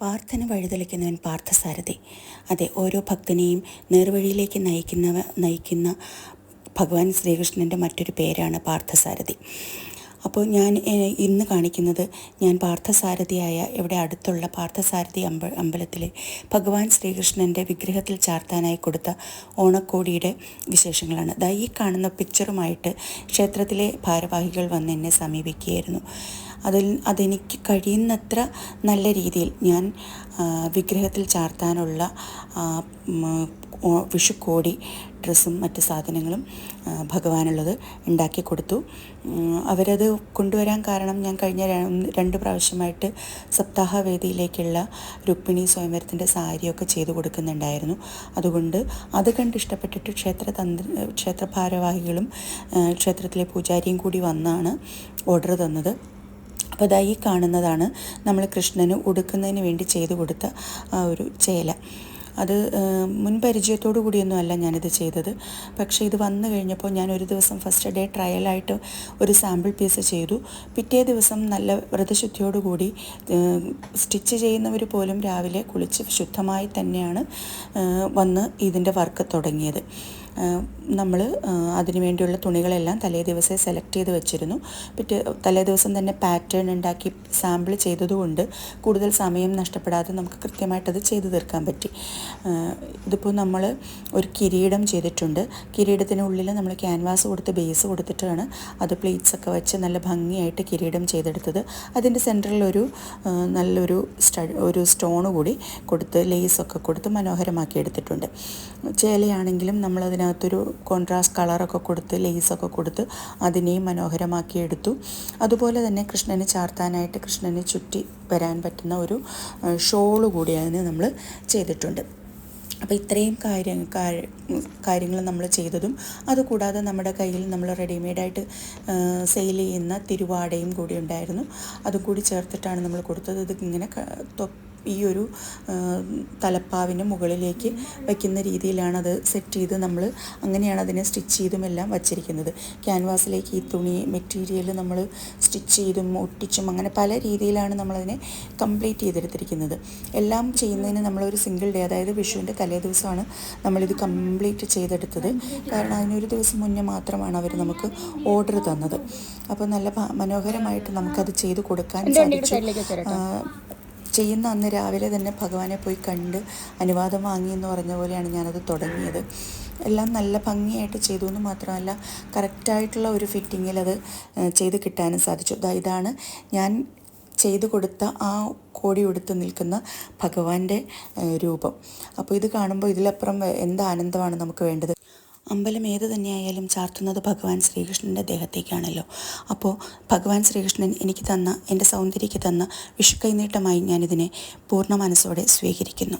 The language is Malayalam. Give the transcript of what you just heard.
പാർത്ഥന വഴിതെളിക്കുന്നവൻ പാർത്ഥസാരഥി. അതെ ഓരോ ഭക്തനെയും നേർവഴിയിലേക്ക് നയിക്കുന്നവ നയിക്കുന്ന ഭഗവാൻ ശ്രീകൃഷ്ണന്റെ മറ്റൊരു പേരാണ് പാർത്ഥസാരഥി. അപ്പോൾ ഞാൻ ഇന്ന് കാണിക്കുന്നത് ഞാൻ പാർത്ഥസാരഥിയായ ഇവിടെ അടുത്തുള്ള പാർത്ഥസാരഥി അമ്പ അമ്പലത്തിലെ ഭഗവാൻ ശ്രീകൃഷ്ണന്റെ വിഗ്രഹത്തിൽ ചാർത്താനായി കൊടുത്ത ഓണക്കോടിയുടെ വിശേഷങ്ങളാണ്. ദൈ ഈ കാണുന്ന പിക്ചറുമായിട്ട് ക്ഷേത്രത്തിലെ ഭാരവാഹികൾ വന്ന് എന്നെ സമീപിക്കുകയായിരുന്നു. അതിൽ അതെനിക്ക് കഴിയുന്നത്ര നല്ല രീതിയിൽ ഞാൻ വിഗ്രഹത്തിൽ ചാർത്താനുള്ള വിഷുക്കോടി ഡ്രസ്സും മറ്റ് സാധനങ്ങളും ഭഗവാനുള്ളത് ഉണ്ടാക്കി കൊടുത്തു. അവരത് കൊണ്ടുവരാൻ കാരണം ഞാൻ കഴിഞ്ഞ രണ്ട് പ്രാവശ്യമായിട്ട് സപ്താഹവേദിയിലേക്കുള്ള രുക്മിണി സ്വയംവരത്തിന്റെ സാരിയൊക്കെ ചെയ്തു കൊടുക്കുന്നുണ്ടായിരുന്നു. അതുകൊണ്ട് അത് കണ്ട് ഇഷ്ടപ്പെട്ടിട്ട് ക്ഷേത്ര തന്ത്ര ക്ഷേത്ര ഭാരവാഹികളും ക്ഷേത്രത്തിലെ പൂജാരിയും കൂടി വന്നാണ് ഓർഡർ തന്നത്. അപ്പോൾ ഈ കാണുന്നതാണ് നമ്മൾ കൃഷ്ണന് ഉടുക്കുന്നതിന് വേണ്ടി ചെയ്തു കൊടുത്ത ആ ഒരു ചേല. അത് മുൻപരിചയത്തോടു കൂടിയൊന്നും അല്ല ഞാനിത് ചെയ്തത്. പക്ഷേ ഇത് വന്നു കഴിഞ്ഞപ്പോൾ ഞാൻ ഒരു ദിവസം ഫസ്റ്റ് ഡേ ട്രയലായിട്ട് ഒരു സാമ്പിൾ പീസ് ചെയ്തു. പിറ്റേ ദിവസം നല്ല വ്രതശുദ്ധിയോടുകൂടി സ്റ്റിച്ച് ചെയ്യുന്നവർ പോലും രാവിലെ കുളിച്ച് ശുദ്ധമായി തന്നെയാണ് വന്ന് ഇതിന്റെ വർക്ക് തുടങ്ങിയത്. നമ്മൾ അതിനു വേണ്ടിയുള്ള തുണികളെല്ലാം തലേ ദിവസം സെലക്ട് ചെയ്ത് വെച്ചിരുന്നു. പിറ്റേ തലേ ദിവസം തന്നെ പാറ്റേൺ ഉണ്ടാക്കി സാമ്പിൾ ചെയ്തതുകൊണ്ട് കൂടുതൽ സമയം നഷ്ടപ്പെടാതെ നമുക്ക് കൃത്യമായിട്ടത് ചെയ്തു തീർക്കാൻ പറ്റി. ഇതിപ്പോൾ നമ്മൾ ഒരു കിരീടം ചെയ്തിട്ടുണ്ട്. കിരീടത്തിനുള്ളിൽ നമ്മൾ ക്യാൻവാസ് കൊടുത്ത് ബേസ് കൊടുത്തിട്ടാണ് അത് പ്ലേറ്റ്സ് ഒക്കെ വെച്ച് നല്ല ഭംഗിയായിട്ട് കിരീടം ചെയ്തെടുത്തത്. അതിന്റെ സെന്ററിൽ ഒരു നല്ലൊരു സ്റ്റ ഒരു സ്റ്റോൺ കൂടി കൊടുത്ത് ലേസൊക്കെ കൊടുത്ത് മനോഹരമാക്കി എടുത്തിട്ടുണ്ട്. ചേലയാണെങ്കിലും നമ്മൾ അതിനകത്തൊരു കോൺട്രാസ്റ്റ് കളറൊക്കെ കൊടുത്ത് ലേസൊക്കെ കൊടുത്ത് അതിനെയും മനോഹരമാക്കി എടുത്തു. അതുപോലെ തന്നെ കൃഷ്ണന് ചാർത്താനായിട്ട് കൃഷ്ണന് ചുറ്റി വരാൻ പറ്റുന്ന ഒരു ഷോൾ കൂടി അതിന് നമ്മൾ ചെയ്തിട്ടുണ്ട്. അപ്പോൾ ഇത്രയും കാര്യങ്ങൾ കാര്യങ്ങൾ നമ്മൾ ചെയ്തതും അതുകൂടാതെ നമ്മുടെ കയ്യിൽ നമ്മൾ റെഡിമെയ്ഡായിട്ട് സെയിൽ ചെയ്യുന്ന തിരുവാടയും കൂടി ഉണ്ടായിരുന്നു. അതും കൂടി ചേർത്തിട്ടാണ് നമ്മൾ കൊടുത്തത്. ഇത് ഇങ്ങനെ ഈ ഒരു തലപ്പാവിന് മുകളിലേക്ക് വയ്ക്കുന്ന രീതിയിലാണ് അത് സെറ്റ് ചെയ്ത് നമ്മൾ അങ്ങനെയാണ് അതിനെ സ്റ്റിച്ച് ചെയ്തും എല്ലാം വച്ചിരിക്കുന്നത്. ക്യാൻവാസിലേക്ക് ഈ തുണി മെറ്റീരിയൽ നമ്മൾ സ്റ്റിച്ച് ചെയ്തും ഒട്ടിച്ചും അങ്ങനെ പല രീതിയിലാണ് നമ്മളതിനെ കംപ്ലീറ്റ് ചെയ്തെടുത്തിരിക്കുന്നത്. എല്ലാം ചെയ്യുന്നതിന് നമ്മളൊരു സിംഗിൾ ഡേ അതായത് വിഷുവിന്റെ തലേ ദിവസമാണ് നമ്മളിത് കംപ്ലീറ്റ് ചെയ്തെടുത്തത്. കാരണം അതിനൊരു ദിവസം മുന്നേ മാത്രമാണ് അവർ നമുക്ക് ഓർഡർ തന്നത്. അപ്പോൾ നല്ല മനോഹരമായിട്ട് നമുക്കത് ചെയ്ത് കൊടുക്കാൻ സാധിച്ചു. ചെയ്യുന്ന അന്ന് രാവിലെ തന്നെ ഭഗവാനെ പോയി കണ്ട് അനുവാദം വാങ്ങി എന്ന് പറഞ്ഞ പോലെയാണ് ഞാനത് തുടങ്ങിയത്. എല്ലാം നല്ല ഭംഗിയായിട്ട് ചെയ്തു എന്ന് മാത്രമല്ല കറക്റ്റായിട്ടുള്ള ഒരു ഫിറ്റിങ്ങിൽ അത് ചെയ്ത് കിട്ടാനും സാധിച്ചു. ഇതാണ് ഞാൻ ചെയ്തു കൊടുത്ത ആ കോടി ഉടുത്ത് നിൽക്കുന്ന ഭഗവാന്റെ രൂപം. അപ്പോൾ ഇത് കാണുമ്പോൾ ഇതിലപ്പുറം എന്ത് ആനന്ദമാണ് നമുക്ക് വേണ്ടത്? അമ്പലം ഏത് തന്നെയായാലും ചാർത്തുന്നത് ഭഗവാൻ ശ്രീകൃഷ്ണന്റെ ദേഹത്തേക്കാണല്ലോ. അപ്പോൾ ഭഗവാൻ ശ്രീകൃഷ്ണൻ എനിക്ക് തന്ന എന്റെ സൗന്ദര്യയ്ക്ക് തന്ന വിഷുക്കൈനീട്ടമായി ഞാനിതിനെ പൂർണ മനസ്സോടെ സ്വീകരിക്കുന്നു.